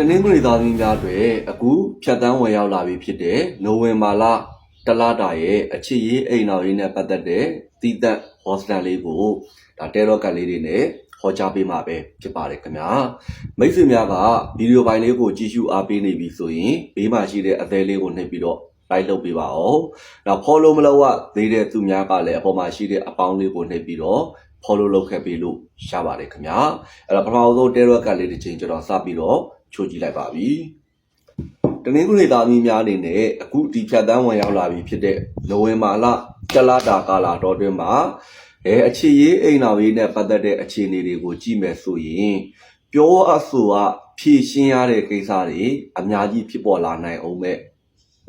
တနင်္ဂနွေသားသမီးများတွေအခုဖြတ်တန်းဝင်ရောက်လာပြီဖြစ်တဲ့နိုဝင်ဘာလတလတာရဲ့အချစ်ရေးအိမ်တော်ရေးနဲ့ပတ်သက်တဲ့သီးသန့်ဟောစတန်လေးကိုဒါတဲရော့ကတ်လေးတွေနဲ့ဟောကြားပေးမှာပဲဖြစ်ပါတယ်ခင်ဗျာမိတ်ဆွေများကဗီဒီယိုပိုင်းလေးကိုကြည့်ရှုအားပေးနေပြီဆိုရင်ဘေးမှာရှိတဲ့အသေးလေးကိုနှိပ်ပြီးတော့ like လုပ်ပေးပါအောင်။နောက် follow မလုပ်ရသေးတဲ့သူများကလည်းအပေါ်မှာရှိတဲ့အပေါင်းလေးကိုနှိပ်ပြီးတော့ follow လုပ်ခဲ့ပေးလို့ရပါတယ်ခင်ဗျာ။အဲ့တော့ပထမဆုံး Terror ကလေးတစ်ချိန်ကျွန်တော်စပြီးတော့ ချိုးကြည့်လိုက်ပါပြီ။တနင်္ဂနွေသားသမီးများအနေနဲ့အခုဒီဖြတ်တန်းဝင်ရောက်လာပြီဖြစ်တဲ့နိုဝင်ဘာလတလတာကာလာတော်တွင်မှာအဲအခြေရေးအိမ်တော်ရေးနဲ့ပတ်သက်တဲ့အခြေအနေတွေကိုကြည့်မယ်ဆိုရင်ပြောအဆိုအဖြည့်ရှင်းရတဲ့ကိစ္စတွေအများကြီးဖြစ်ပေါ်လာနိုင်အောင်မဲ့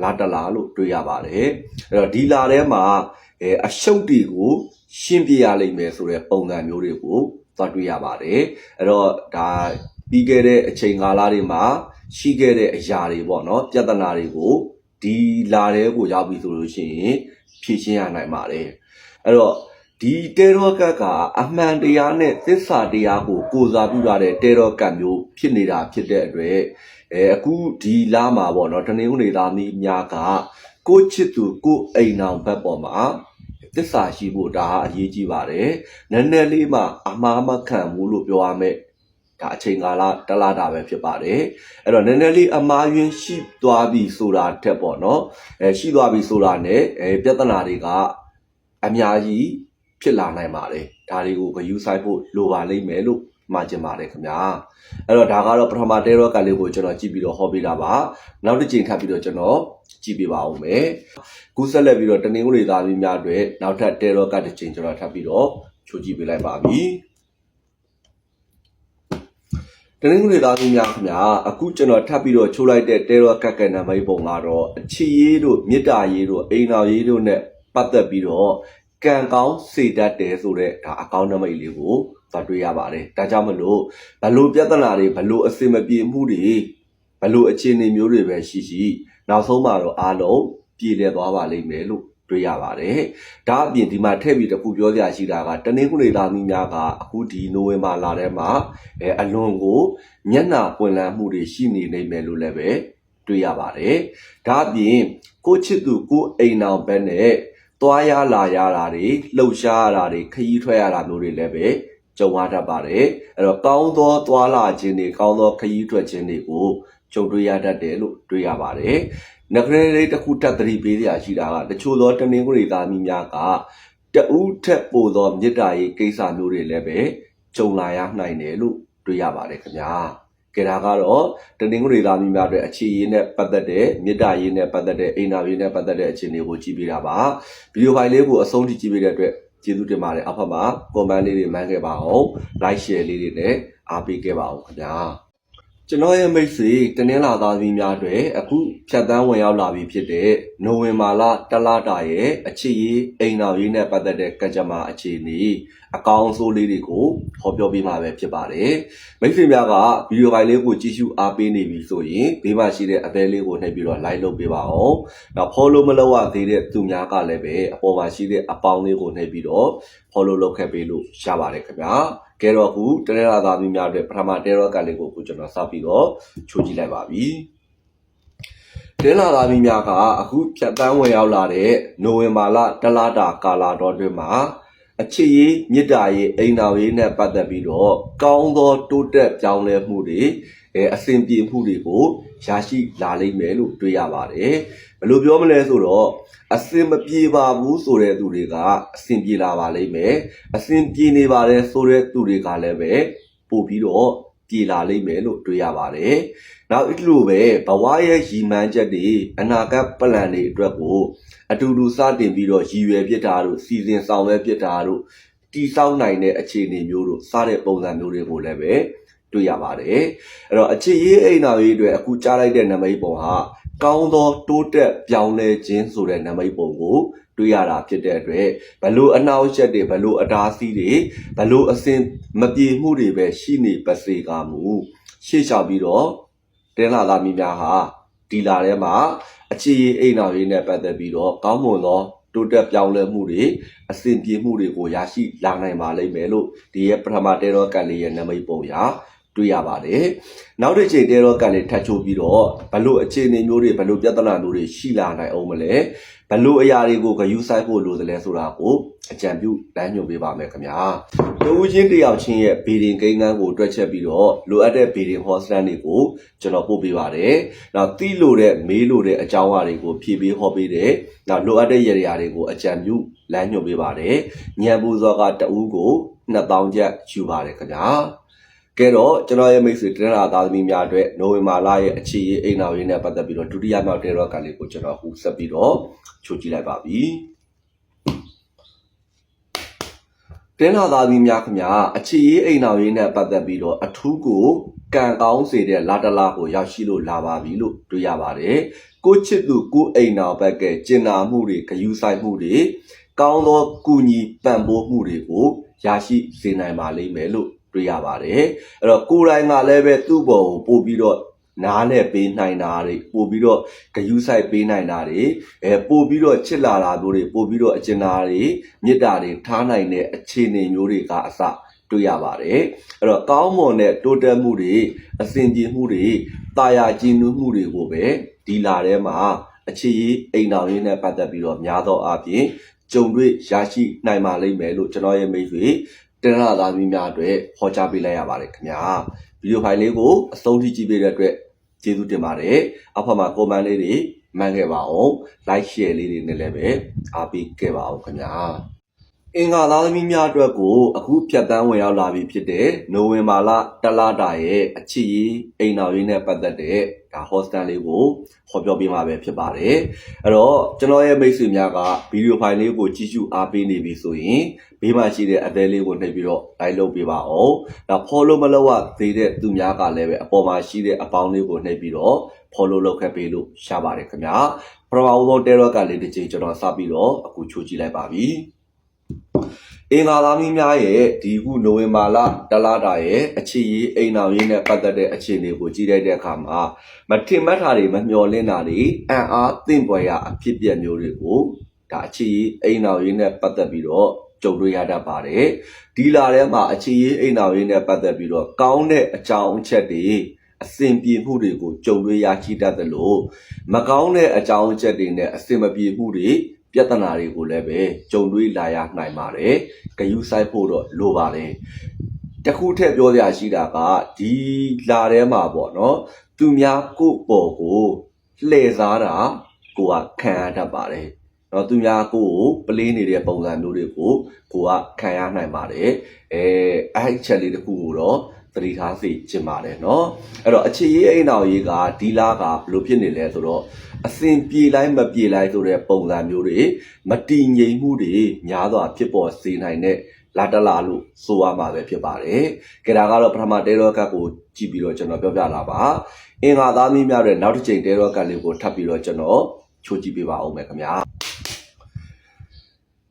လာတလာလို့တွေ့ရပါတယ်အဲ့တော့ဒီလာထဲမှာအဲအရှုပ်တွေကိုရှင်းပြရလိမ့်မယ်ဆိုတဲ့ပုံစံမျိုးတွေကိုသွားတွေ့ရပါတယ်အဲ့တော့ဒါ ပြီးခဲ့တဲ့အချိန်ကာလတွေမှာရှိခဲ့တဲ့အရာတွေပေါ့နော်ပြဿနာတွေကိုဒီလာထဲကိုရောက်ပြီဆိုလို့ရှိရင်ဖြည့်ရှင်းရနိုင်ပါတယ်အဲ့တော့ဒီတေရောကတ်ကအမှန်တရားနဲ့သစ္စာတရားကိုကိုးစားပြုရတဲ့တေရောကတ်မျိုးဖြစ်နေတာဖြစ်တဲ့အတွက်အဲအခုဒီလာမှာပေါ့နော်တနင်္ဂနွေသားမီးများကကိုယ့်ချစ်သူကိုယ့်အိမ်အောင်ဘက်ပေါ်မှာသစ္စာရှိဖို့ဒါဟာအရေးကြီးပါတယ်နည်းနည်းလေးမှအမှားမခံဘူးလို့ပြောရမယ် ဒါအချိန်ကာလတလားတာပဲဖြစ်ပါတယ်အဲ့တော့နည်းနည်းလေးအမှားယွင်းရှိသွားပြီဆိုတာတက်ပေါ့နော်အဲရှိသွားပြီဆိုတာ ਨੇ အဲပြဿနာတွေကအများကြီးဖြစ်လာနိုင်ပါတယ်ဒါတွေကိုဂယူဆိုင်ဖို့လိုပါလိမ့်မယ်လို့မှာကျင်ပါတယ်ခင်ဗျာအဲ့တော့ဒါကတော့ပထမတဲရောကလေးကိုကျွန်တော်ကြည့်ပြီးတော့ဟောပေးတာပါနောက်တစ်ချိန်ထပ်ပြီးတော့ကျွန်တော်ကြည့်ပေးပါဦးမယ်ကူးဆက်လက်ပြီးတော့တနင်္ဂနွေသားသမီးများအတွက်နောက်ထပ်တဲရောကတစ်ချိန်ကျွန်တော်ထပ်ပြီးတော့ချိုးကြည့်ပေးလိုက်ပါပြီ တနင်္ဂနွေသားသမီးများခင်ဗျာအခုကျွန်တော်ထပ်ပြီးတော့ချိုးလိုက်တဲ့တဲရောကက်ကက်နံပါတ်ပုံကတော့အချီရေးတို့မေတ္တာရေးတို့အိမ်တော်ရေးတို့ ਨੇ ပတ်သက်ပြီးတော့ကံကောင်းစေတတ်တယ်ဆိုတဲ့ဒါအကောင့်နံပါတ်လေးကိုသွားတွေ့ရပါတယ်ဒါကြောင့်မလို့ဘလို့ပြဿနာတွေဘလို့အစင်မပြေမှုတွေဘလို့အခြေအနေမျိုးတွေပဲရှိရှိနောက်ဆုံးမှာတော့အားလုံးပြည်လည်သွားပါလိမ့်မယ်လို့ တွေ့ရပါတယ်ဒါအပြင်ဒီမှာထည့်ပြီးတစ်ခုပြောပြရှိတာကတနင်္ဂနွေသားသမီးများကအခုဒီနိုဝင်ဘာလထဲမှာအဲအလွန်ကိုမျက်နှာပွင့်လန်းမှုတွေရှိနေနိုင်မယ်လို့လည်းပဲတွေ့ရပါတယ်ဒါအပြင်ကိုချစ်သူကိုအိမ်အောင်ဘက်နဲ့သွားရလာရတာတွေလှုပ်ရှားရတာတွေခရီးထွက်ရတာမျိုးတွေလည်းပဲကြုံရတတ်ပါတယ်အဲ့တော့ကောင်းသောသွားလာခြင်းတွေကောင်းသောခရီးထွက်ခြင်းတွေကိုကြုံတွေ့ရတတ်တယ်လို့တွေ့ရပါတယ် နဂရလေးတစ်ခုတက်သတိပေးစရာရှိတာကတချို့သောတနင်္ဂနွေသားမျိုးများကတဦးထက်ပိုသောမေတ္တာရေးကိစ္စမျိုးတွေလည်းပဲကြုံလာရနိုင်တယ်လို့တွေ့ရပါတယ်ခင်ဗျာကဲဒါကတော့တနင်္ဂနွေသားမျိုးများအတွက်အခြေရေးနဲ့ပတ်သက်တဲ့မေတ္တာရေးနဲ့ပတ်သက်တဲ့အိမ်နာရေးနဲ့ပတ်သက်တဲ့အခြေအနေကိုကြည့်ပြတာပါဗီဒီယိုဖိုင်လေးကိုအဆုံးထိကြည့်ပြတဲ့အတွက်ကျေးဇူးတင်ပါတယ်အောက်ဖက်မှာ comment လေးတွေမှန်းခဲ့ပါအောင် like share လေးတွေနဲ့အားပေးခဲ့ပါအောင်ခင်ဗျာ ကျွန်တော်ရဲ့မိတ်ဆွေတနင်္လာသားသမီးများတွေအခုဖြတ်တန်းဝင်ရောက်လာပြီဖြစ်တဲ့နိုဝင်ဘာလတလတာရဲ့အခြေရေးအိမ်တော်ရေးနဲ့ပတ်သက်တဲ့ကကြမ္မာအခြေအနေအကောင်အဆိုးလေးတွေကိုဟောပြောပေးမှာပဲဖြစ်ပါတယ်မိတ်ဆွေများကဗီဒီယိုဖိုင်လေးကိုကြည့်ရှုအားပေးနေပြီဆိုရင်ဘေးမှာရှိတဲ့အသေးလေးကိုနှိပ်ပြီးတော့ like လုပ်ပေးပါအောင်နောက် follow မလုပ်ရသေးတဲ့သူများကလည်းပဲအပေါ်မှာရှိတဲ့အပေါင်းလေးကိုနှိပ်ပြီးတော့ follow လုပ်ခဲ့ပေးလို့ရပါတယ်ခင်ဗျာ ကဲတော့အခုတရရသားသမီးများအတွက်ပထမတဲရောကလေးကိုအခုကျွန်တော်စပြီးတော့ချိုးကြည့်လိုက်ပါပြီတဲလာသားသမီးများကအခုဖြတ်တန်းဝင်ရောက်လာတဲ့နိုဝင်ဘာလတလတာကာလာတော်တွင်မှာအချစ်ရေးမြစ်တာရေးအိမ်တော်ရေးနဲ့ပတ်သက်ပြီးတော့ကောင်းသောတိုးတက်ပြောင်းလဲမှုတွေအဲအစဉ်ပြေမှုတွေကိုရရှိလာလိမ့်မယ်လို့တွေ့ရပါတယ် ဘယ်လိုပြောမလဲဆိုတော့အစင်မပြေပါဘူးဆိုတဲ့သူတွေကအစင်ပြေလာပါလိမ့်မယ်အစင်ပြေနေပါတယ်ဆိုတဲ့သူတွေကလည်းပဲပို့ပြီးတော့ပြေလာလိမ့်မယ်လို့တွေ့ရပါတယ်နောက်အဲ့လိုပဲဘဝရဲ့ရည်မှန်းချက်တွေအနာဂတ်ပလန်တွေအတွက်ကိုအတူတူစတင်ပြီးတော့ရည်ရွယ်ပြစ်တာတို့စီစဉ်ဆောင်ရွက်ပြစ်တာတို့တီးဆောက်နိုင်တဲ့အခြေအနေမျိုးတို့စတဲ့ပုံစံမျိုးတွေကိုလည်းပဲတွေ့ရပါတယ်အဲ့တော့အခြေရေးအိမ်နာရေးအတွက်အခုကြားလိုက်တဲ့နမိတ်ပုံဟာ ကောင်းသောတိုးတက်ပြောင်းလဲခြင်းဆိုတဲ့နမိတ်ပုံကိုတွေ့ရတာဖြစ်တဲ့အတွက်ဘလို့အနောက်ချက်တွေဘလို့အတားစီးတွေဘလို့အစင်မပြေမှုတွေပဲရှိနေပါစေကမူရှေ့လျှောက်ပြီးတော့တင်းလာသားမိများဟာဒီလာထဲမှာအခြေရေးအိမ်နာရေးနဲ့ပတ်သက်ပြီးတော့ကောင်းမွန်သောတိုးတက်ပြောင်းလဲမှုတွေအစဉ်ပြေမှုတွေကိုရရှိလာနိုင်ပါလိမ့်မယ်လို့ဒီရဲ့ပထမတဲရောကတ်လေးရဲ့နမိတ်ပုံရ တွေ့ရပါတယ်နောက်တစ်ချိန်တဲတော့ကန်လေးထပ်ချိုးပြီးတော့ဘလို့အခြေအနေမျိုးတွေဘလို့ပြဿနာမျိုးတွေရှိလာနိုင်အောင်မလဲဘလို့အရာတွေကိုဂယူဆိုင်ဖို့လိုသလဲဆိုတာကိုအကြံပြုလမ်းညွှန်ပေးပါမယ်ခင်ဗျာတဦးချင်းတစ်ယောက်ချင်းရဲ့ဗီဒင်ကိန်းကန်းကိုတွက်ချက်ပြီးတော့လိုအပ်တဲ့ဗီဒင်ဟောစတန်တွေကိုကျွန်တော်ပို့ပေးပါတယ်နောက်တိလို့တဲ့မေးလို့တဲ့အကြောင်းအရာတွေကိုဖြည့်ပေးဟောပေးတယ်နောက်လိုအပ်တဲ့ရရာတွေကိုအကြံပြုလမ်းညွှန်ပေးပါတယ်ညံပူစောကတဦးကို2000ကျပ်ယူပါတယ်ခင်ဗျာ ကဲတော့ကျွန်တော်ရဲ့မိတ်ဆွေတင်လာသားသမီးများအတွက်နိုဝင်ဘာလရဲ့အခြေရေးအိမ်တော်ရေးနဲ့ပတ်သက်ပြီးတော့ဒုတိယမြောက်တဲရောကလေးကိုကျွန်တော်ဟူဆက်ပြီးတော့ချိုးကြည့်လိုက်ပါပြီတင်လာသားသမီးများခင်ဗျာအခြေရေးအိမ်တော်ရေးနဲ့ပတ်သက်ပြီးတော့အထူးကိုကံကောင်းစေတဲ့လာတလာကိုရောက်ရှိလို့လာပါပြီလို့တွေ့ရပါတယ်ကိုချစ်သူကိုအိမ်တော်ဘက်ကကျင်နာမှုတွေဂယူဆိုင်မှုတွေကောင်းသောကုညီပံ့ပိုးမှုတွေကိုရရှိစေနိုင်ပါလိမ့်မယ်လို့ တွေ့ရပါတယ်အဲ့တော့ကိုယ်တိုင်ကလည်းပဲသူ့ဘောကိုပို့ပြီးတော့နားနဲ့ပေးနိုင်တာတွေပို့ပြီးတော့ဂယူးဆိုင်ပေးနိုင်တာတွေအဲပို့ပြီးတော့ချစ်လာတာမျိုးတွေပို့ပြီးတော့အကျဉ်းသားတွေမေတ္တာတွေထားနိုင်တဲ့အခြေအနေမျိုးတွေကအစတွေ့ရပါတယ်အဲ့တော့ကောင်းမွန်တဲ့တိုးတက်မှုတွေအစဉ်ပြေမှုတွေတာယာကြည်နူးမှုတွေကိုပဲဒီလာထဲမှာအခြေရေးအိမ်တော်ရင်းနဲ့ပတ်သက်ပြီးတော့များသောအားဖြင့်ကြုံတွေ့ရရှိနိုင်ပါလိမ့်မယ်လို့ကျွန်တော်ရဲ့မိတ်ဆွေ တင်ရသားသမီးများအတွက်ဟောကြားပေးလိုက်ရပါတယ်ခင်ဗျာဗီဒီယိုဖိုင်လေးကိုအဆုံးထိကြည့်ပေးတဲ့အတွက်ကျေးဇူးတင်ပါတယ်အဖက်မှာ comment လေးတွေမှန်ခဲ့ပါအောင် like share လေးတွေနဲ့လည်းပဲအားပေးခဲ့ပါအောင်ခင်ဗျာအင်္ဂါသားသမီးများအတွက်ကိုအခုဖြတ်တန်းဝင်ရောက်လာပြီဖြစ်တဲ့နိုဝင်ဘာလတလတာရဲ့အချစ်ရေးအိမ်တော်ရေးနဲ့ပတ်သက်တဲ့ ဒါ hostel လေးကိုဟောပြောပေးမှာပဲဖြစ်ပါတယ်အဲ့တော့ကျွန်တော်ရဲ့မိတ်ဆွေများကဗီဒီယိုဖိုင်လေးကိုကြည့်ရှုအားပေးနေပြီဆိုရင်ဘေးမှာရှိတဲ့အသေးလေးကိုနှိပ်ပြီးတော့ like လုပ်ပေးပါအောင်ဒါ follow မလုပ်ရသေးတဲ့သူများကလည်းပဲအပေါ်မှာရှိတဲ့အပေါင်းလေးကိုနှိပ်ပြီးတော့ follow လုပ်ခဲ့ပေးလို့ရပါတယ်ခင်ဗျာပထမဦးဆုံး terror ကလေးတစ်ချိန်ကျွန်တော်စပြီးတော့အခုချိုးကြည့်လိုက်ပါပြီ အင်္ဂါသားမင်းများရဲ့ဒီခုနိုဝင်ဘာလတလတာရဲ့အခြေရေးအိမ်တော်ရေးနဲ့ပတ်သက်တဲ့အခြေအနေကိုကြည့်လိုက်တဲ့အခါမှာမထင်မှတ်တာတွေမမျှော်လင့်တာတွေအံ့အားသင့်ပွားရအဖြစ်အပျက်မျိုးတွေကိုဒါအခြေရေးအိမ်တော်ရေးနဲ့ပတ်သက်ပြီးတော့ကြုံတွေ့ရတတ်ပါတယ်ဒီလာထဲမှာအခြေရေးအိမ်တော်ရေးနဲ့ပတ်သက်ပြီးတော့ကောင်းတဲ့အကြောင်းအချက်တွေအစဉ်ပြေမှုတွေကိုကြုံတွေ့ရရှိတတ်တယ်လို့မကောင်းတဲ့အကြောင်းအချက်တွေနဲ့အစဉ်မပြေမှုတွေ ပြဿနာတွေကိုလည်းပဲကြုံတွေ့လာရနိုင်ပါတယ်။ဂယုဆိုင်ဖို့တော့လိုပါတယ်။တခုထက်ပြောစရာရှိတာကဒီလာထဲမှာပေါ့နော်။သူများကိုယ့်ပေါ်ကိုလှည့်စားတာကိုကခံရတတ်ပါတယ်။နော်သူများကိုယ်ကိုပလေးနေတဲ့ပုံစံမျိုးတွေကိုကိုကခံရနိုင်ပါတယ်။အဲအဲ့ဒီချက်လေးတစ်ခုကိုတော့ သတိထားစေချင်ပါတယ်เนาะအဲ့တော့အခြေရေးအိမ်တော်ရေးကဒီလာကဘယ်လိုဖြစ်နေလဲဆိုတော့အစဉ်ပြေလိုက်မပြေလိုက်ဆိုတဲ့ပုံစံမျိုးတွေမတည်ငြိမ်မှုတွေများစွာဖြစ်ပေါ်စေနိုင်တဲ့လာတလာလို့ဆိုရမှာပဲဖြစ်ပါတယ်။ကြဒါကတော့ပထမတဲရောကတ်ကိုကြည့်ပြီးတော့ကျွန်တော်ပြောပြလာပါ။အင်္ဂါသားမီးများတဲ့နောက်တစ်ချိန်တဲရောကတ်လေးကိုထပ်ပြီးတော့ကျွန်တော်ချိုးကြည့်ပေးပါဦးမယ်ခင်ဗျာ။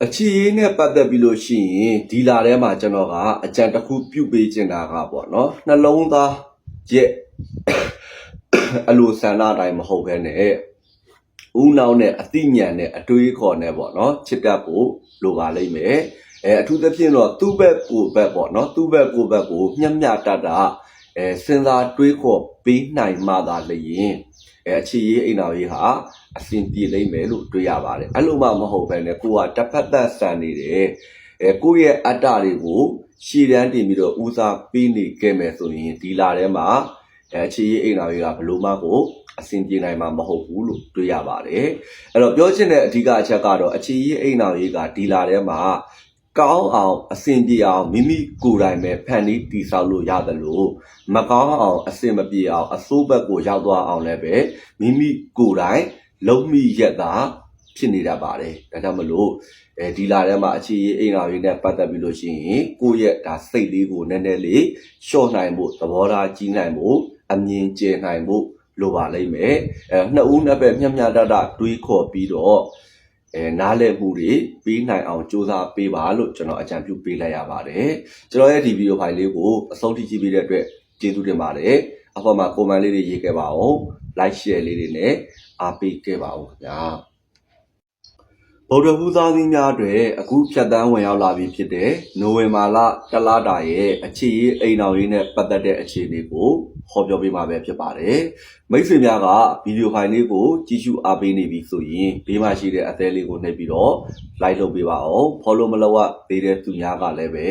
အခြေရေးနဲ့ပတ်သက်ပြီးလို့ရှိရင်ဒီလာထဲမှာကျွန်တော်ကအကြံတစ်ခုပြုတ်ပေးချင်တာကပေါ့နော်နှလုံးသားရဲ့အလိုဆန္ဒတိုင်းမဟုတ်ဘဲနဲ့ဦးနှောင်းနဲ့အသိဉာဏ်နဲ့အတွေးခေါ်နဲ့ပေါ့နော်ချစ်တတ်ဖို့လိုပါလိမ့်မယ်အဲအထူးသဖြင့်တော့သူ့ဘက်ကိုဘက်ပေါ့နော်သူ့ဘက်ကိုဘက်ကိုမျက်မျှတတ်တာအဲစဉ်းစားတွေးခေါ်ပေးနိုင်မှသာလျင် အဲအခြေရေးအိမ်တော်ရေးဟာအဆင်ပြေလိမ့်မယ်လို့တွေးရပါတယ်အဲ့လိုမှမဟုတ်ဘဲနဲ့ကိုကတစ်ဖက်သက်ဆန်နေတယ်အဲကိုယ့်ရဲ့အတ္တတွေကိုရှည်တန်းတင်ပြီးတော့ဦးစားပေးနေခဲ့မယ်ဆိုရင်ဒီလာထဲမှာအဲအခြေရေးအိမ်တော်ရေးကဘလို့မှကိုအဆင်ပြေနိုင်မှာမဟုတ်ဘူးလို့တွေးရပါတယ်အဲ့တော့ပြောချင်တဲ့အဓိကအချက်ကတော့အခြေရေးအိမ်တော်ရေးကဒီလာထဲမှာ ကောင်းအောင်အဆင်ပြေအောင်မိမိကိုယ်တိုင်ပဲဖန်တီးတည်ဆောက်လို့ရတယ်လို့မကောင်းအောင်အဆင်မပြေအောင်အစိုးဘက်ကိုရောက်သွားအောင်လည်းပဲမိမိကိုယ်တိုင်လုံးမိရက်တာဖြစ်နေတတ်ပါတယ်ဒါကြောင့်မလို့အဲဒီလာထဲမှာအခြေရေးအိမ်တော်ရေးနဲ့ပတ်သက်ပြီးလို့ရှိရင်ကိုယ့်ရဲ့ဒါစိတ်လေးကိုနည်းနည်းလေးလျှော့နိုင်ဖို့သဘောထားကြီးနိုင်ဖို့အမြင်ကျနိုင်ဖို့လိုပါလိမ့်မယ်အဲနှစ်ဦးနှစ်ဘက်မျှမျှတတတွေးခေါ်ပြီးတော့ အဲနားလည်မှုတွေပေးနိုင်အောင်စူးစမ်းပေးပါလို့ကျွန်တော်အကြံပြုပေးလိုက်ရပါတယ်ကျွန်တော်ရဲ့ဒီဗီဒီယိုဖိုင်လေးကိုအဆုံးထိကြည့်ပေးတဲ့အတွက်ကျေးဇူးတင်ပါတယ်အဖေမှာ comment လေးတွေရေးခဲ့ပါအောင် like share လေးတွေနဲ့အားပေးခဲ့ပါဦးခင်ဗျာ ဗုဒ္ဓဟူးသားသမီးများတွေအခုဖြတ်တန်းဝင်ရောက်လာပြီဖြစ်တဲ့နိုဝင်ဘာလတလတာရဲ့အခြေရေးအိမ်တော်ရေးနဲ့ပတ်သက်တဲ့အခြေအနေကိုဟောပြောပေးမှာပဲဖြစ်ပါတယ်။မိတ်ဆွေများကဗီဒီယိုဖိုင်လေးကိုကြည့်ရှုအားပေးနေပြီဆိုရင်ဘေးမှာရှိတဲ့အသေးလေးကိုနှိပ်ပြီးတော့ like လုပ်ပေးပါအောင်။ follow မလုပ်ရသေးတဲ့သူများကလည်းပဲ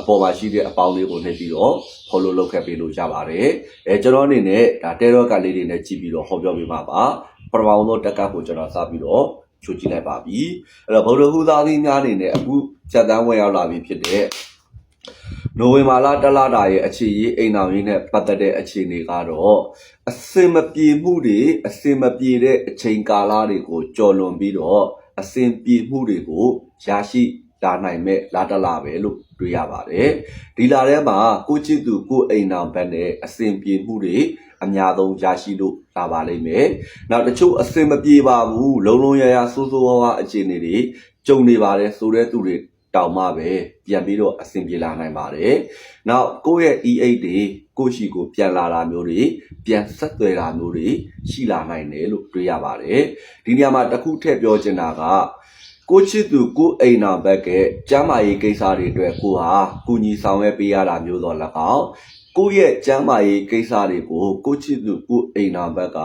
အပေါ်မှာရှိတဲ့အပေါင်းလေးကိုနှိပ်ပြီးတော့ follow လုပ်ခဲ့ပေးလို့ရပါတယ်။အဲကျွန်တော်အနေနဲ့ဒါ terror ကလေးတွေနဲ့ကြည့်ပြီးတော့ဟောပြောပေးမှာပါ။ပထမဆုံးတက်ကပ်ကိုကျွန်တော်စပြီးတော့ ချိုးကြည့်လိုက်ပါပြီ။အဲ့တော့ဗုဒ္ဓဟူသားသီးများအနေနဲ့အခုဖြတ်တန်းဝင်ရောက်လာပြီဖြစ်တဲ့နိုဝင်ဘာလတလတာရဲ့အခြေရေးအိမ်တော်ရေးနဲ့ပတ်သက်တဲ့အခြေအနေကတော့အစင်မပြေမှုတွေအစင်မပြေတဲ့အချိန်ကာလတွေကိုကြော်လွန်ပြီးတော့အစင်ပြေမှုတွေကိုရရှိလာနိုင်မဲ့လာတလာပဲလို့ တွေ့ရပါတယ်ဒီလာထဲမှာကိုချစ်သူကိုအိမ်တော်ဘက်နဲ့အစင်ပြေမှုတွေအများဆုံးရရှိလို့လာပါလိမ့်မယ်နောက်တချို့အစင်မပြေပါဘူးလုံလုံရရဆိုးဆိုးဝါးဝါအခြေအနေတွေကြုံနေပါတယ်ဆိုတဲ့သူတွေတောင်မှပဲပြန်ပြီးတော့အဆင်ပြေလာနိုင်ပါတယ်။နောက်ကိုယ့်ရဲ့ E8 တွေကိုယ့်ရှိကိုပြန်လာတာမျိုးတွေပြန်ဆက်သွယ်တာမျိုးတွေရှိလာနိုင်တယ်လို့တွေ့ရပါတယ်။ဒီနေရာမှာတစ်ခုထည့်ပြောချင်တာက ကိုချစ်သူကိုအိမ်နာဘက်ကကျမ်းမာရေးကိစ္စတွေအတွက်ကိုဟာကုညီဆောင်ရွက်ပေးရတာမျိုးတော့၎င်းကိုယ့်ရဲ့ကျမ်းမာရေးကိစ္စတွေကိုကိုချစ်သူကိုအိမ်နာဘက်က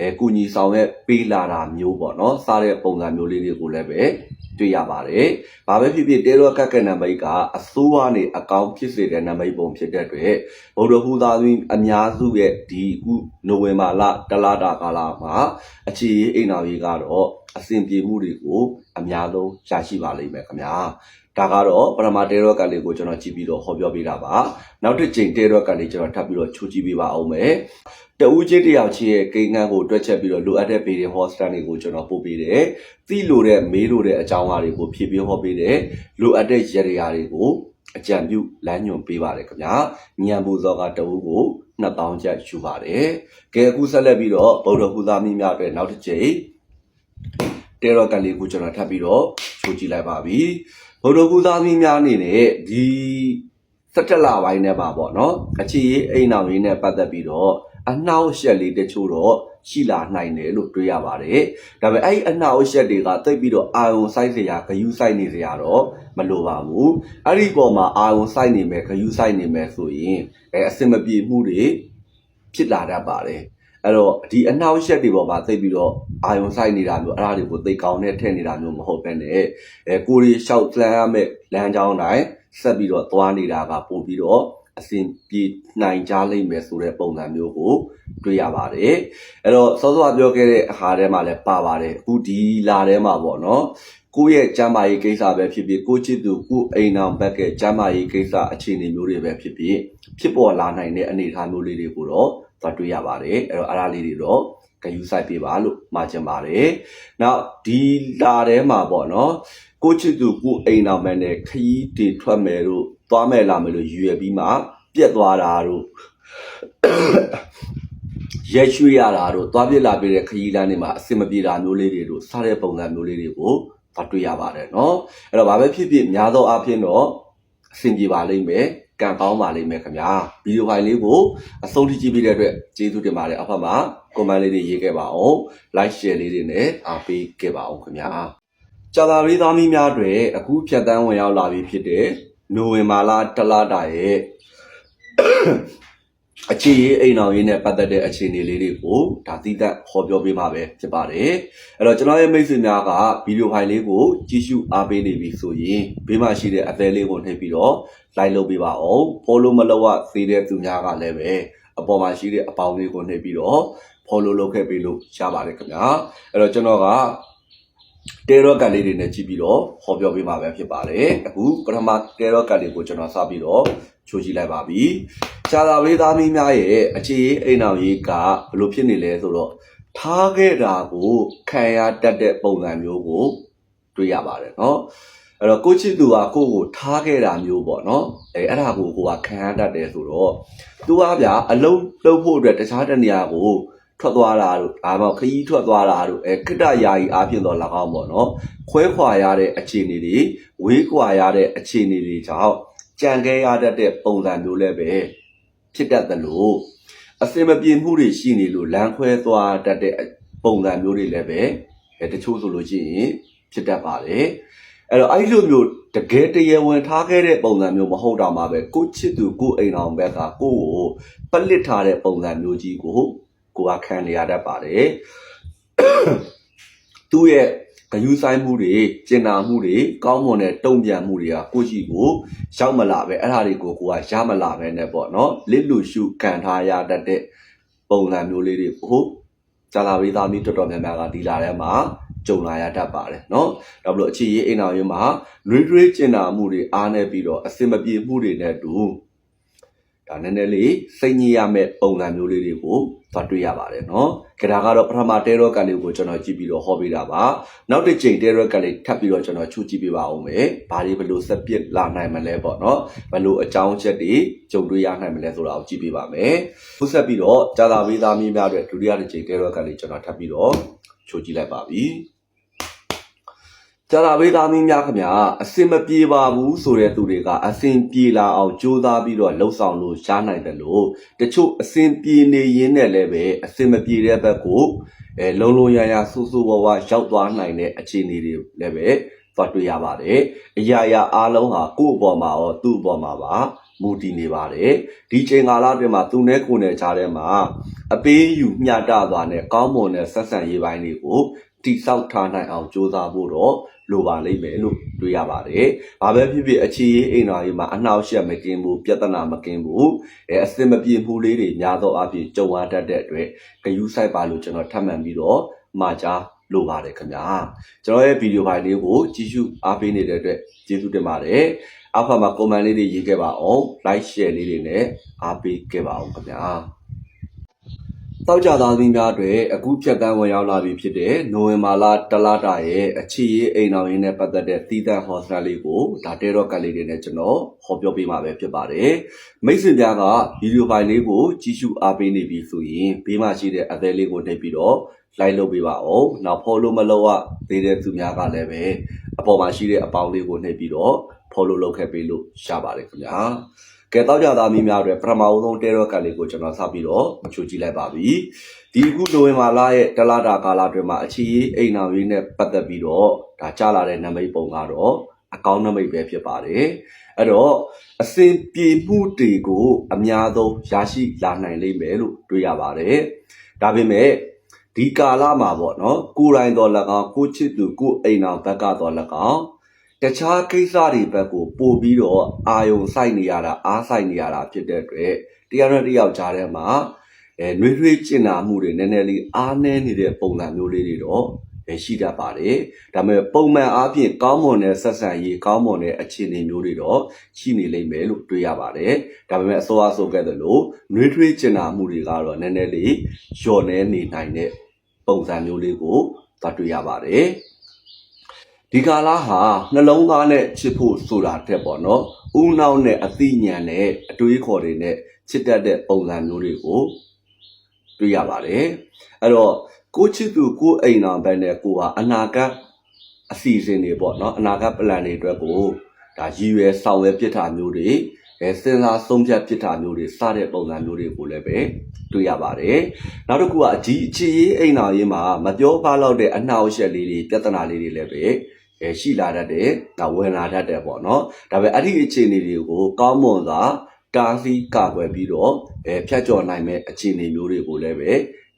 အဲကုညီဆောင်ရွက်ပေးလာတာမျိုးပေါ့နော်စားတဲ့ပုံစံမျိုးလေးတွေကိုလည်းပဲတွေ့ရပါတယ်။ဘာပဲဖြစ်ဖြစ်တေရောကက်ကက်နံပါတ်ကအစိုးရနေအကောင့်ဖြစ်စေတဲ့နံပါတ်ပုံဖြစ်တဲ့အတွက်ဗုဒ္ဓဟူသားသွင်းအများစုရဲ့ဒီခုနိုဝင်ဘာလတလတာကာလမှာအခြေရေးအိမ်တော်ကြီးကတော့အစဉ်ပြေမှုတွေကိုအများဆုံးရရှိပါလိမ့်မယ်ခင်ဗျာ။ ဒါကတော့ပရမတေရောကတ်လေးကိုကျွန်တော်ကြည့်ပြီးတော့ဟောပြောပေးတာပါ။နောက်တစ်ချိန်တေရောကတ်လေးကျွန်တော်ထပ်ပြီးတော့ချိုးကြည့်ပေးပါအောင်မယ်။တဦးချင်းတယောက်ချင်းရဲ့ကိန်းဂန်းကိုတွက်ချက်ပြီးတော့လိုအပ်တဲ့ဗီဒီယိုဟောစတန်တွေကိုကျွန်တော်ပို့ပေးတယ်။သိလို့တဲ့မေးလို့တဲ့အကြောင်းအရာတွေကိုဖြည့်ပြဟောပေးတယ်။လိုအပ်တဲ့ရရရာတွေကိုအကြံပြုလမ်းညွှန်ပေးပါတယ်ခင်ဗျာ။ညံပူဇော်ကတဦးကို2000ကျပ်ယူပါတယ်။ကဲအခုဆက်လက်ပြီးတော့ဗုဒ္ဓဟူသားမိများအတွက်နောက်တစ်ချိန်တေရောကလေးကိုကျွန်တော်ထပ်ပြီးတော့ချိုးကြည့်လိုက်ပါပြီ။ ဗုဒ္ဓဂူသားမိများအနေနဲ့ဒီစက်တလပိုင်းနဲ့ပါပေါ့နော်အခြေရေးအိမ်အောင်ရေးနဲ့ပတ်သက်ပြီးတော့အနှောက်အယှက်လေးတချို့တော့ရှိလာနိုင်တယ်လို့တွေးရပါတယ်။ဒါပေမဲ့အဲ့အနှောက်အယှက်တွေကတိတ်ပြီးတော့အာယုံဆိုင်စရာဂယုဆိုင်နေစရာတော့မလိုပါဘူး။အဲ့ဒီပုံမှာအာယုံဆိုင်နေမယ်ဂယုဆိုင်နေမယ်ဆိုရင်အဲအစင်မပြေမှုတွေဖြစ်လာတတ်ပါတယ် အဲ့တော့ဒီအနှောက်အယှက်တွေပေါ်မှာသိပြီးတော့အာယုံစိုက်နေတာမျိုးအဲ့ဒါတွေကိုသိကောင်းနဲ့ထည့်နေတာမျိုးမဟုတ်ဘဲနဲ့အဲကိုရီလျှောက်လှမ်းရမယ့်လမ်းကြောင်းတိုင်းဆက်ပြီးတော့သွားနေတာကပို့ပြီးတော့အစဉ်ပြေနိုင်ကြလိမ့်မယ်ဆိုတဲ့ပုံစံမျိုးကိုတွေ့ရပါတယ်အဲ့တော့စောစောပြောခဲ့တဲ့အခါထဲမှာလည်းပါပါတယ်အခုဒီလာထဲမှာပေါ့နော်ကိုယ့်ရဲ့ကျမ်းမာရေးကိစ္စပဲဖြစ်ဖြစ်ကိုချစ်သူကိုအိမ်အောင်ဘက်ကကျမ်းမာရေးကိစ္စအခြေအနေမျိုးတွေပဲဖြစ်ဖြစ်ဖြစ်ပေါ်လာနိုင်တဲ့အနေအထားမျိုးလေးတွေကိုတော့ သွားတွေ့ရပါတယ်အဲ့တော့အားအားလေးတွေတော့ဂယူဆိုင်ပေးပါလို့မှာချင်ပါတယ်။နောက်ဒီလာထဲမှာပေါ့နော်ကိုချစ်သူကိုအိမ်အောင်မနဲ့ခရီးတွေထွက်မယ်လို့သွားမယ်လာမယ်လို့ရည်ရွယ်ပြီးမှပြက်သွားတာတို့ရက်ရွှေ့ရတာတို့သွားပြစ်လာပြတဲ့ခရီးလမ်းတွေမှာအဆင်မပြေတာမျိုးလေးတွေတို့စားတဲ့ပုံစံမျိုးလေးတွေကိုသွားတွေ့ရပါတယ်เนาะအဲ့တော့ဘာပဲဖြစ်ဖြစ်များသောအားဖြင့်တော့အဆင်ပြေပါလိမ့်မယ် ကံကောင်းပါလိမ့်မယ်ခင်ဗျာဗီဒီယိုဖိုင်လေးကိုအဆုံးထိကြည့်ပြီးတဲ့အတွက်ကျေးဇူးတင်ပါတယ်အဖက်မှာကွန်မန့်လေးတွေရေးခဲ့ပါအောင် like share လေးတွေနဲ့အားပေးခဲ့ပါအောင်ခင်ဗျာကြာသာရေးသားမီးများတွေအခုဖြတ်တန်းဝင်ရောက်လာပြီဖြစ်တဲ့နိုဝင်ဘာလတလတာရဲ့ အခြေရေးအိမ်အောင်ရေးနဲ့ပတ်သက်တဲ့အခြေအနေလေးတွေကိုဒါတိသက်ဟောပြောပေးမှာပဲဖြစ်ပါတယ်အဲ့တော့ကျွန်တော်ရဲ့မိတ်ဆွေများကဗီဒီယိုဖိုင်လေးကိုကြည့်ရှုအားပေးနေပြီဆိုရင်ဘေးမှာရှိတဲ့အသေးလေးကိုနှိပ်ပြီးတော့ like လုပ်ပေးပါအောင် follow မလုပ်ရသေးတဲ့သူများကလည်းပဲအပေါ်မှာရှိတဲ့အပေါင်းလေးကိုနှိပ်ပြီးတော့ follow လုပ်ခဲ့ပေးလို့ရပါတယ်ခင်ဗျာအဲ့တော့ကျွန်တော်ကတေရောကတ်လေးတွေနဲ့ကြည့်ပြီးတော့ဟောပြောပေးမှာပဲဖြစ်ပါတယ်အခုပထမတေရောကတ်လေးကိုကျွန်တော်စပြီးတော့ ချိုးကြည့်လိုက်ပါပြီ။ရှားသာပလေးသားမီးများရဲ့အခြေရေးအိမ်အောင်ရေးကဘလို့ဖြစ်နေလဲဆိုတော့ထားခဲ့တာကိုခံရတတ်တဲ့ပုံစံမျိုးကိုတွေ့ရပါတယ်နော်။အဲ့တော့ကိုချစ်သူကကိုကိုထားခဲ့တာမျိုးပေါ့နော်။အဲအဲ့ဒါကိုကိုကခံရတတ်တယ်ဆိုတော့သူကဗျာအလုံးလုံးဖို့အတွက်တခြားတနေရာကိုထွက်သွားတာတို့ဒါမှမဟုတ်ခရီးထွက်သွားတာတို့အဲခိတ္တယာယီအားဖြင့်တော့၎င်းပေါ့နော်ခွဲခွာရတဲ့အခြေအနေတွေဝေးကွာရတဲ့အခြေအနေတွေကြောင့် ကြံခဲ့ရတတ်တဲ့ပုံစံမျိုးလည်းပဲဖြစ်တတ်တယ်လို့အစင်မပြေမှုတွေရှိနေလို့လမ်းခွဲသွားတတ်တဲ့ပုံစံမျိုးတွေလည်းပဲအဲတချို့ဆိုလို့ရှိရင်ဖြစ်တတ်ပါတယ်အဲ့တော့အဲ့လိုမျိုးတကယ်တရားဝင်ထားခဲ့တဲ့ပုံစံမျိုးမဟုတ်တော့မှာပဲကိုချစ်သူကိုအိမ်အောင်ဘက်ကကိုကိုပလစ်ထားတဲ့ပုံစံမျိုးကြီးကိုကိုကခံနေရတတ်ပါတယ်သူ့ရဲ့ ဂယူဆိုင်မှုတွေကျင်နာမှုတွေကောင်းမွန်တဲ့တုံ့ပြန်မှုတွေကကိုကြည့်ကိုရောက်မလာပဲအဲ့ဒါတွေကိုကိုကရမလာပဲနဲ့ပေါ့နော်လစ်လူရှုခံထားရတတ်တဲ့ပုံစံမျိုးလေးတွေကိုဇာလာဝေးသားမီတော်တော်များများကဒီလာထဲမှာကြုံလာရတတ်ပါတယ်เนาะဒါဘလို့အခြေရေးအိမ်တော်ရေးမှာလွေးလွေးကျင်နာမှုတွေအားနေပြီးတော့အစင်မပြေမှုတွေနဲ့တူ ဒါနည်းနည်းလေးစိတ်ညစ်ရမဲ့ပုံစံမျိုးလေးတွေကိုသွားတွေ့ရပါတယ်နော်။ဒါကတော့ပထမတဲရောကန်လေးကိုကျွန်တော်ကြည့်ပြီးတော့ဟောပေးတာပါ။နောက်တစ်ချိန်တဲရောကန်လေးထပ်ပြီးတော့ကျွန်တော်ချူကြည့်ပေးပါဦးမယ်။ဘာတွေဘလို့စပစ်လာနိုင်မလဲပေါ့နော်။ဘလို့အကြောင်းချက်တွေကြုံတွေ့ရနိုင်မလဲဆိုတာကိုကြည့်ပေးပါမယ်။ခုဆက်ပြီးတော့ကြာသာဝေးသားမျိုးများအတွက်ဒုတိယတစ်ချိန်တဲရောကန်လေးကျွန်တော်ထပ်ပြီးတော့ချူကြည့်လိုက်ပါပြီ။ ကြာတာဘေးသားမင်းများခင်ဗျာအစင်မပြေပါဘူးဆိုတဲ့သူတွေကအစင်ပြေလာအောင်ကြိုးစားပြီးတော့လှုပ်ဆောင်လို့ရှားနိုင်တယ်လို့တချို့အစင်ပြေနေရင်းနဲ့လည်းပဲအစင်မပြေတဲ့ဘက်ကိုအဲလုံလုံရရဆူဆူဝါဝါရောက်သွားနိုင်တဲ့အခြေအနေတွေလည်းပဲသွားတွေ့ရပါတယ်အရာရာအားလုံးဟာကိုယ့်အပေါ်မှာရောသူ့အပေါ်မှာပါမူတည်နေပါတယ်ဒီချိန်ကာလအတွင်းမှာသူနဲ့ကိုယ်နဲ့ကြားထဲမှာအပေးယူမျှတသွားတဲ့ကောင်းမွန်တဲ့ဆက်ဆံရေးပိုင်းတွေကိုတိဆောက်ထားနိုင်အောင်ကြိုးစားဖို့တော့ လိုပါလိမ့်မယ်လို့တွေ့ရပါတယ်။ဘာပဲဖြစ်ဖြစ်အခြေရေးအိမ်တော်ကြီးမှာအနှောက်အယှက်မကင်းဘူးပြဿနာမကင်းဘူးအဲအစင်မပြေမှုလေးတွေများသောအားဖြင့်ကြုံရတတ်တဲ့အတွက်ဂယူးဆိုင်ပါလို့ကျွန်တော်ထပ်မံပြီးတော့မှာကြားလိုပါတယ်ခင်ဗျာ။ကျွန်တော်ရဲ့ဗီဒီယိုဖိုင်လေးကိုကြည့်ရှုအားပေးနေတဲ့အတွက်ကျေးဇူးတင်ပါတယ်။အောက်ဖက်မှာ comment လေးတွေရေးခဲ့ပါအောင် like share လေးတွေနဲ့အားပေးခဲ့ပါအောင်ခင်ဗျာ။ တောက်ကြသားသမီးများအတွက်အခုဖြတ်တန်းဝင်ရောက်လာပြီဖြစ်တဲ့နိုဝင်ဘာလတလတာရဲ့အခြေရေးအိမ်တော်ရင်းနဲ့ပတ်သက်တဲ့သီးသန့်ဟောစတာလေးကိုဒါတဲတော့ကလေးတွေနဲ့ကျွန်တော်ဟောပြောပေးမှာပဲဖြစ်ပါတယ်မိတ်ဆွေများကဗီဒီယိုဖိုင်လေးကိုကြည့်ရှုအားပေးနေပြီဆိုရင်ဘေးမှာရှိတဲ့အသေးလေးကိုနှိပ်ပြီးတော့ like လုပ်ပေးပါဦးနောက် follow မလုပ်ရသေးတဲ့သူများကလည်းပဲအပေါ်မှာရှိတဲ့အပေါင်းလေးကိုနှိပ်ပြီးတော့ follow လုပ်ခဲ့ပေးလို့ရပါတယ်ခင်ဗျာ ကဲတောက်ကြသားမင်းများအတွက်ပထမဦးဆုံးတဲရော့ကတ်လေးကိုကျွန်တော်စပြီးတော့ချိုးကြည့်လိုက်ပါပြီဒီခုနိုဝင်ဘာလရဲ့တလတာကာလအတွင်းမှာအခြေရေးအိမ်နာရေးနဲ့ပတ်သက်ပြီးတော့ဒါကြားလာတဲ့နမိတ်ပုံကတော့အကောင်းနမိတ်ပဲဖြစ်ပါတယ်အဲ့တော့အစဉ်ပြေမှုတွေကိုအများဆုံးရရှိလာနိုင်လိမ့်မယ်လို့တွေ့ရပါတယ်ဒါပေမဲ့ဒီကာလမှာပေါ့နော်ကိုယ်တိုင်တော်၎င်းကိုချစ်သူကိုအိမ်အောင်ဘက်ကတော့၎င်း တခြားကိစ္စတွေဘက်ကိုပို့ပြီးတော့အာယုံစိုက်နေရတာအားစိုက်နေရတာဖြစ်တဲ့အတွက်တရားနဲ့တရားကြားထဲမှာအဲနှွေးထွေးကျင်နာမှုတွေနည်းနည်းလေးအားနည်းနေတဲ့ပုံစံမျိုးလေးတွေတော့အဲရှိတတ်ပါတယ်။ဒါပေမဲ့ပုံမှန်အားဖြင့်ကောင်းမွန်တဲ့ဆက်ဆံရေးကောင်းမွန်တဲ့အခြေအနေမျိုးတွေတော့ရှိနေလိမ့်မယ်လို့တွေ့ရပါတယ်။ဒါပေမဲ့အစိုးအဆိုခဲ့သလိုနှွေးထွေးကျင်နာမှုတွေကတော့နည်းနည်းလေးလျော့နေနေနိုင်တဲ့ပုံစံမျိုးလေးကိုသွားတွေ့ရပါတယ်။ ဒီကာလဟာနှလုံးသားနဲ့ချစ်ဖို့ဆိုတာတက်ပေါ့နော်။ဦးနှောင်းနဲ့အသိဉာဏ်နဲ့အတွေးခေါ်တွေနဲ့ချစ်တတ်တဲ့ပုံစံမျိုးတွေကိုတွေ့ရပါတယ်။အဲ့တော့ကိုချစ်သူကိုအိမ်တော်ဘက်နဲ့ကိုဟာအနာဂတ်အစီအစဉ်တွေပေါ့နော်။အနာဂတ် plan တွေအတွက်ကိုဒါရည်ရွယ်ဆောင်ရွက်ပြစ်တာမျိုးတွေအဲစဉ်းစားဆုံးဖြတ်ပြစ်တာမျိုးတွေစတဲ့ပုံစံမျိုးတွေကိုလည်းပဲတွေ့ရပါတယ်။နောက်တစ်ခုကဒီအခြေရေးအိမ်တော်ရေးမှာမပြောပါတော့တဲ့အနှောက်အယှက်လေးတွေပြဿနာလေးတွေလည်းပဲ အဲရှိလာတတ်တယ်ဒါဝင်လာတတ်တယ်ပေါ့နော်ဒါပေမဲ့အဲ့ဒီအခြေအနေတွေကိုကောင်းမွန်စွာတားဆီးကာကွယ်ပြီးတော့အဲဖြတ်ကျော်နိုင်မဲ့အခြေအနေမျိုးတွေကိုလည်းပဲ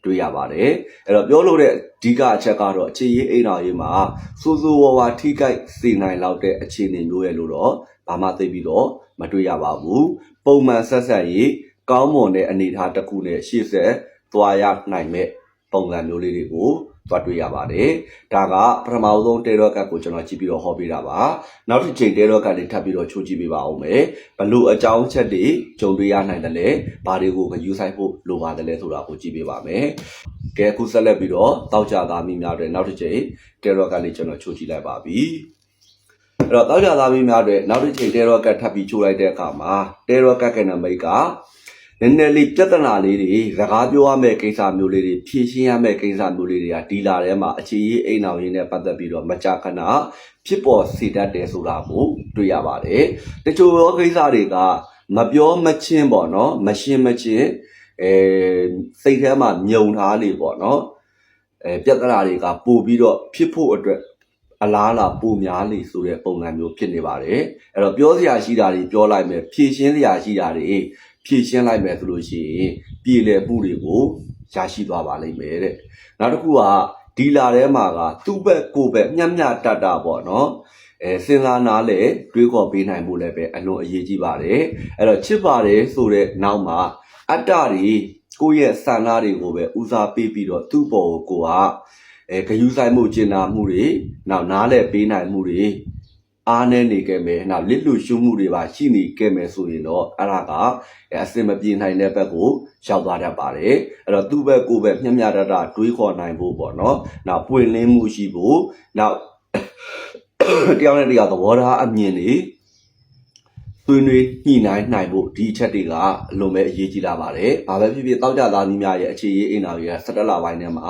တွေ့ရပါတယ်အဲ့တော့ပြောလို့တဲ့အဓိကအချက်ကတော့အခြေရေးအိမ်တော်ရေးမှာစိုးစိုးဝါးဝါထိကြိုက်စေနိုင်လောက်တဲ့အခြေအနေမျိုးရဲ့လို့တော့ဘာမှသိပြီးတော့မတွေ့ရပါဘူးပုံမှန်ဆက်ဆက်ရေးကောင်းမွန်တဲ့အနေအထားတစ်ခုနဲ့ရှေ့ဆက်သွားရနိုင်မဲ့ပုံစံမျိုးလေးတွေကို သွားတွေ့ရပါတယ်ဒါကပထမဆုံးတဲရော့ကတ်ကိုကျွန်တော်ကြည့်ပြီးတော့ဟောပေးတာပါနောက်တစ်ချိန်တဲရော့ကတ်လေးထပ်ပြီးတော့ချိုးကြည့်ပေးပါဦးမယ်ဘလို့အကြောင်းချက်တွေကြုံတွေ့ရနိုင်တယ်လဲဘာတွေကိုဂယူးဆိုင်ဖို့လိုပါတယ်လဲဆိုတာကိုကြည့်ပေးပါမယ်ကဲအခုဆက်လက်ပြီးတော့တောက်ကြသားမိများတွေနောက်တစ်ချိန်တဲရော့ကတ်လေးကျွန်တော်ချိုးကြည့်လိုက်ပါပြီအဲ့တော့တောက်ကြသားမိများတွေနောက်တစ်ချိန်တဲရော့ကတ်ထပ်ပြီးချိုးလိုက်တဲ့အခါမှာတဲရော့ကတ်ကနမိတ်က နည်းနည်းလေးပြဿနာလေးတွေစကားပြောရမယ့်ကိစ္စမျိုးလေးတွေဖြေရှင်းရမယ့်ကိစ္စမျိုးလေးတွေကဒီလာထဲမှာအခြေရေးအိမ်အောင်ရင်းနဲ့ပတ်သက်ပြီးတော့မကြာခဏဖြစ်ပေါ်စေတတ်တယ်ဆိုတာကိုတွေ့ရပါတယ်။တချို့သောကိစ္စတွေကမပြောမချင်းပေါ့နော်မရှင်းမချင်းအဲစိတ်ထဲမှာမြုံထားလေပေါ့နော်အဲပြဿနာတွေကပို့ပြီးတော့ဖြစ်ဖို့အတွက်အလားအလာပုံများလေဆိုတဲ့ပုံစံမျိုးဖြစ်နေပါတယ်အဲ့တော့ပြောစရာရှိတာတွေပြောလိုက်မယ်ဖြည့်ရှင်းစရာရှိတာတွေ ဖြည့်ရှင်းလိုက်မယ်ဆိုလို့ရှိရင်ပြည်လည်မှုတွေကိုရရှိသွားပါလိမ့်မယ်တဲ့နောက်တစ်ခုကဒီလာထဲမှာကသူ့ဘက်ကိုယ်ဘက်မျက်မျှတတပေါ့နော်အဲစဉ်းစားနားလေတွေးခေါ်ပေးနိုင်ဖို့လည်းပဲအလွန်အရေးကြီးပါတယ်အဲ့တော့ချစ်ပါတယ်ဆိုတဲ့နောက်မှာအတ္တတွေကိုယ့်ရဲ့ဆန္ဒတွေကိုပဲဦးစားပေးပြီးတော့သူ့ဘော်ကိုကိုကအဲဂယုဆိုင်မှုကျင်နာမှုတွေနောက်နားလဲပေးနိုင်မှုတွေ အားနည်းနေခဲ့မယ်နောက်လစ်လူရှုမှုတွေပါရှိနေခဲ့မယ်ဆိုရင်တော့အဲ့ဒါကအစင်မပြေနိုင်တဲ့ဘက်ကိုရောက်သွားတတ်ပါတယ်အဲ့တော့သူ့ဘက်ကိုယ်ဘက်မျက်မျှတတတွေးခေါ်နိုင်ဖို့ပေါ့နော်နောက်ပွင့်လင်းမှုရှိဖို့နောက်တယောက်နဲ့တယောက်သဘောထားအမြင်တွေဆွေးနွေးညှိနှိုင်းနိုင်ဖို့ဒီအချက်တွေကအလွန်ပဲအရေးကြီးလာပါတယ်။ဘာပဲဖြစ်ဖြစ်တောက်ကြသားသမီးများရဲ့အခြေရေးအင်တာဗျူးက17လပိုင်းထဲမှာ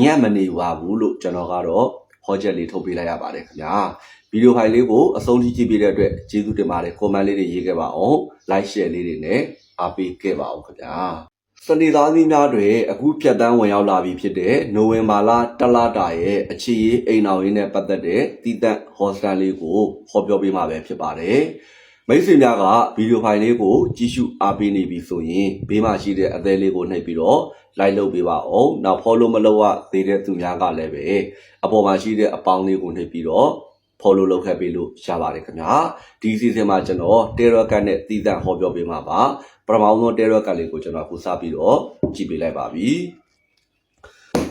ညံ့မနေပါဘူးလို့ကျွန်တော်ကတော့ဟောချက်လေးထုတ်ပေးလိုက်ရပါတယ်ခင်ဗျာ။ ဗီဒီယိုဖိုင်လေးကိုအဆုံးထိကြည့်ပေးတဲ့အတွက်ကျေးဇူးတင်ပါတယ်။ comment လေးတွေရေးခဲ့ပါအောင်။ like share လေးတွေနဲ့အားပေးခဲ့ပါအောင်ခင်ဗျာ။စနေသားသမီးများတွေအခုဖြတ်တန်းဝင်ရောက်လာပြီဖြစ်တဲ့နိုဝင်ဘာလတလတာရဲ့အခြေရေးအိမ်အောင်ရင်းနဲ့ပတ်သက်တဲ့တည်တံ့ဟောစတန်လေးကိုဟောပြောပေးမှာပဲဖြစ်ပါတယ်။မိတ်ဆွေများကဗီဒီယိုဖိုင်လေးကိုကြည့်ရှုအားပေးနေပြီဆိုရင်ဘေးမှာရှိတဲ့အသေးလေးကိုနှိပ်ပြီးတော့ like လုပ်ပေးပါအောင်။နောက် follow မလုပ်ရသေးတဲ့သူများကလည်းပဲအပေါ်မှာရှိတဲ့အပေါင်းလေးကိုနှိပ်ပြီးတော့ follow လုပ်ခဲ့ပေးလို့ရပါတယ်ခင်ဗျာ။ဒီ season မှာကျွန်တော် Terror Cut နဲ့တည်တံ့ဟောပြောပေးမှာပါ။ပထမဆုံး Terror Cut လေးကိုကျွန်တော်အခုစပြီးတော့ကြည့်ပေးလိုက်ပါပြီ။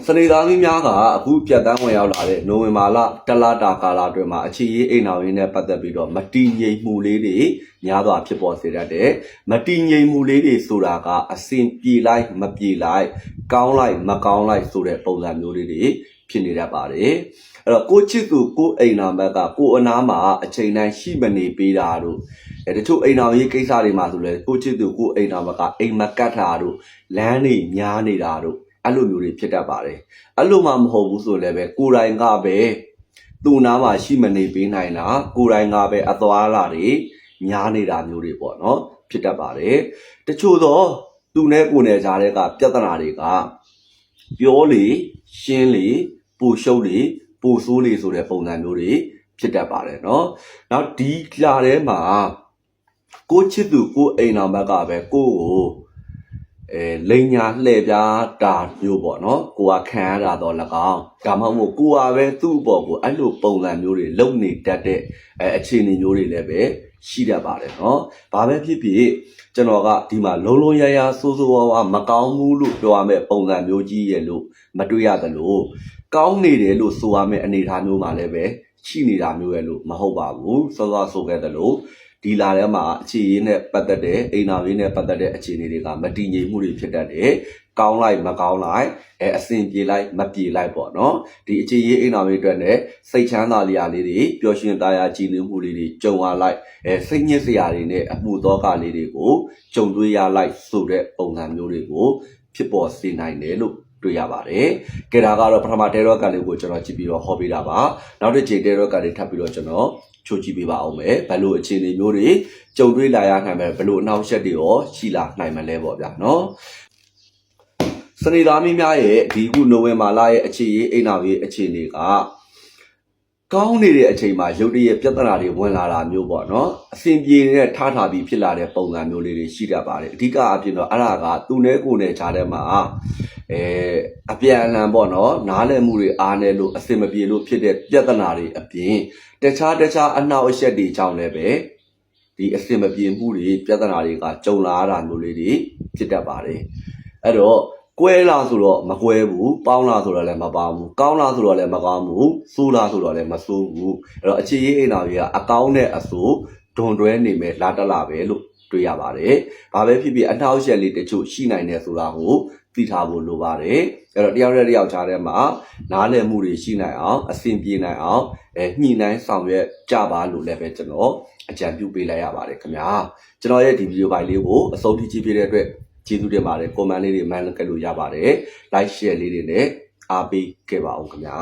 စနေသားသမီးများကအခုပြတ်တန်းဝင်ရောက်လာတဲ့နိုဝင်ဘာလတလတာကာလအတွင်းမှာအခြေရေးအိမ်အောင်ရင်းနဲ့ပတ်သက်ပြီးတော့မတည်ငြိမ်မှုလေးတွေများစွာဖြစ်ပေါ်စေတတ်တယ်။မတည်ငြိမ်မှုလေးတွေဆိုတာကအစဉ်ပြေလိုက်မပြေလိုက် ကောင်းလိုက်မကောင်းလိုက်ဆိုတဲ့ပုံစံမျိုးလေးတွေဖြစ်နေတတ်ပါတယ်။ အဲ့တော့ကိုချစ်သူကိုအိမ်နာဘက်ကကိုအနာမှာအချိန်တိုင်းရှိမနေပေးတာတို့အဲတချို့အိမ်တော်ရေးကိစ္စတွေမှာဆိုလဲကိုချစ်သူကိုအိမ်တော်ဘက်ကအိမ်မကတ်တာတို့လမ်းတွေများနေတာတို့အဲ့လိုမျိုးတွေဖြစ်တတ်ပါတယ်အဲ့လိုမှမဟုတ်ဘူးဆိုလည်းပဲကိုယ်တိုင်ကပဲသူ့နားမှာရှိမနေပေးနိုင်တာကိုယ်တိုင်ကပဲအသွားလာတွေများနေတာမျိုးတွေပေါ့နော်ဖြစ်တတ်ပါတယ်တချို့တော့သူနဲ့ကိုယ်နဲ့ကြားတဲ့ကပြဿနာတွေကပြောလေရှင်းလေပူရှုပ်လေ ပူဆိုးလေဆိုတဲ့ပုံစံမျိုးတွေဖြစ်တတ်ပါတယ်เนาะနောက်ဒီလာထဲမှာကိုချစ်သူကိုအိမ်အောင်ဘက်ကပဲကိုကိုအဲလိန်ညာလှည့်ပြားတာမျိုးပေါ့နော်ကိုကခံရတာတော့၎င်းဒါမှမဟုတ်ကိုကပဲသူ့အပေါ်ကိုအဲ့လိုပုံစံမျိုးတွေလုံနေတတ်တဲ့အဲအခြေအနေမျိုးတွေလည်းပဲရှိတတ်ပါတယ်เนาะဘာပဲဖြစ်ဖြစ်ကျွန်တော်ကဒီမှာလုံးလုံးရရဆိုးဆိုးဝါးဝါမကောင်းဘူးလို့ပြောရမယ့်ပုံစံမျိုးကြီးရဲ့လို့မတွေ့ရသလို ကောင်းနေတယ်လို့ဆိုရမယ့်အနေအထားမျိုးမှာလည်းပဲရှိနေတာမျိုးရဲ့လို့မဟုတ်ပါဘူးစောစောဆိုခဲ့သလိုဒီလာထဲမှာအခြေရေးနဲ့ပတ်သက်တဲ့အိမ်နာရေးနဲ့ပတ်သက်တဲ့အခြေအနေတွေကမတည်ငြိမ်မှုတွေဖြစ်တတ်တယ်။ကောင်းလိုက်မကောင်းလိုက်အဲအဆင်ပြေလိုက်မပြေလိုက်ပေါ့နော်။ဒီအခြေရေးအိမ်နာရေးအတွက်နဲ့စိတ်ချမ်းသာလျာလေးတွေပျော်ရွှင်သားရကြည်နူးမှုလေးတွေကြုံရလိုက်အဲစိတ်ညစ်စရာတွေနဲ့အမှုသောကလေးတွေကိုကြုံတွေ့ရလိုက်ဆိုတဲ့ပုံစံမျိုးတွေကိုဖြစ်ပေါ်စေနိုင်တယ်လို့ တွေ့ရပါတယ်။ကဲဒါကတော့ပထမတဲရော့ကလေးကိုကျွန်တော်ကြည့်ပြီးတော့ဟောပေးတာပါ။နောက်တစ်ချိန်တဲရော့ကလေးထပ်ပြီးတော့ကျွန်တော်ချိုးကြည့်ပေးပါအောင်မယ်။ဘယ်လိုအခြေအနေမျိုးတွေကြုံတွေ့လာရနိုင်မယ်ဘယ်လိုအနှောင့်အယှက်တွေရောရှိလာနိုင်မလဲပေါ့ဗျာနော်။စနေသားမင်းများရဲ့ဒီခုနိုဝင်ဘာလရဲ့အခြေရေးအိမ်နာရေးအခြေအနေက ကောင်းနေတဲ့အချိန်မှာရုတ်တရက်ပြဿနာတွေဝင်လာတာမျိုးပေါ့နော်အစဉ်ပြေနေတဲ့ထားထားပြီးဖြစ်လာတဲ့ပုံစံမျိုးလေးတွေရှိတတ်ပါတယ်အဓိကအဖြစ်တော့အဲ့ဒါကသူနဲ့ကိုယ်နဲ့ခြားတဲ့မှာအဲအပြန်အလှန်ပေါ့နော်နားလည်မှုတွေအားနေလို့အစင်မပြေလို့ဖြစ်တဲ့ပြဿနာတွေအပြင်တခြားတခြားအနှောက်အယှက်တွေကြောင့်လည်းပဲဒီအစင်မပြေမှုတွေပြဿနာတွေကကြုံလာရတာမျိုးလေးတွေဖြစ်တတ်ပါတယ်အဲ့တော့ ကွဲလာဆိုတော့မကွဲဘူးပေါင်းလာဆိုတော့လည်းမပေါင်းဘူးကောင်းလာဆိုတော့လည်းမကောင်းဘူးဆိုးလာဆိုတော့လည်းမဆိုးဘူးအဲ့တော့အခြေရေးအိမ်တော်ကြီးကအကောင်းနဲ့အဆိုးဒွန်တွဲနေမဲ့လာတက်လာပဲလို့တွေ့ရပါတယ်။ဘာပဲဖြစ်ဖြစ်အနှောက်အယှက်လေးတချို့ရှိနိုင်တယ်ဆိုတာကိုသိထားဖို့လိုပါတယ်အဲ့တော့တယောက်နဲ့တယောက်ခြားထဲမှာနားလည်မှုတွေရှိနိုင်အောင်အဆင်ပြေနိုင်အောင်အဲညှိနှိုင်းဆောင်ရွက်ကြပါလို့လည်းပဲကျွန်တော်အကြံပြုပေးလိုက်ရပါတယ်ခင်ဗျာကျွန်တော်ရဲ့ဒီဗီဒီယိုဖိုင်လေးကိုအဆုံးထိကြည့်ပေးတဲ့အတွက် ကျေးဇူးတင်ပါတယ်ကွန်မန့်လေးတွေမှန်လို့ကလို့ရပါတယ် like share လေးတွေနဲ့အားပေးခဲ့ပါအောင်ခင်ဗျာ